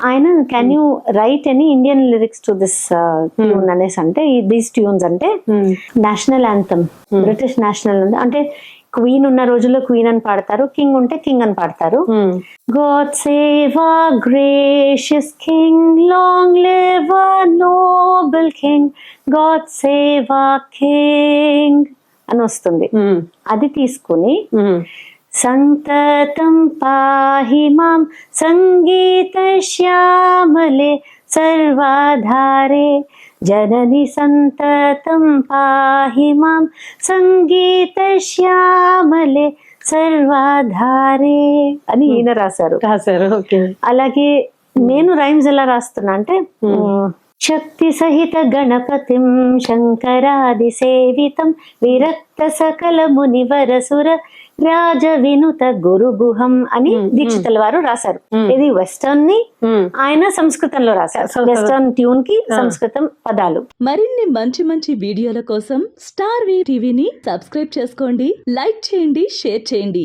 ఆయన can you write any Indian lyrics to this tune అనేసి అంటే దీస్ ట్యూన్స్ అంటే నేషనల్ యాంథమ్ బ్రిటిష్ నేషనల్ అంటే క్వీన్ ఉన్న రోజుల్లో క్వీన్ అని పాడతారు కింగ్ ఉంటే కింగ్ అని పాడతారు. Our gracious King, long live our noble King. God save our King. అని వస్తుంది. అది తీసుకుని సంతతం పాహి మాం సంగీత శ్యామలే సర్వాధారే జనని సంతతం పాహి మాం సంగీత శ్యామలే సర్వాధారే అని ఈయన రాశారు. రాశారు అలాగే నేను రైమ్స్ ఎలా రాస్తున్నా అంటే శక్తి సహిత గణపతిం శంకరాది సేవితం విరక్త సకల మునివర సుర రాజ వినుత గురుగుహం అని దీక్షితుల వారు రాశారు. ఇది వెస్టర్న్ని ఆయన సంస్కృతంలో రాశారు. వెస్టర్న్ ట్యూన్కి సంస్కృతం పదాలు. మరిన్ని మంచి మంచి వీడియోల కోసం స్టార్ వి టీవీని సబ్స్క్రైబ్ చేసుకోండి లైక్ చేయండి షేర్ చేయండి.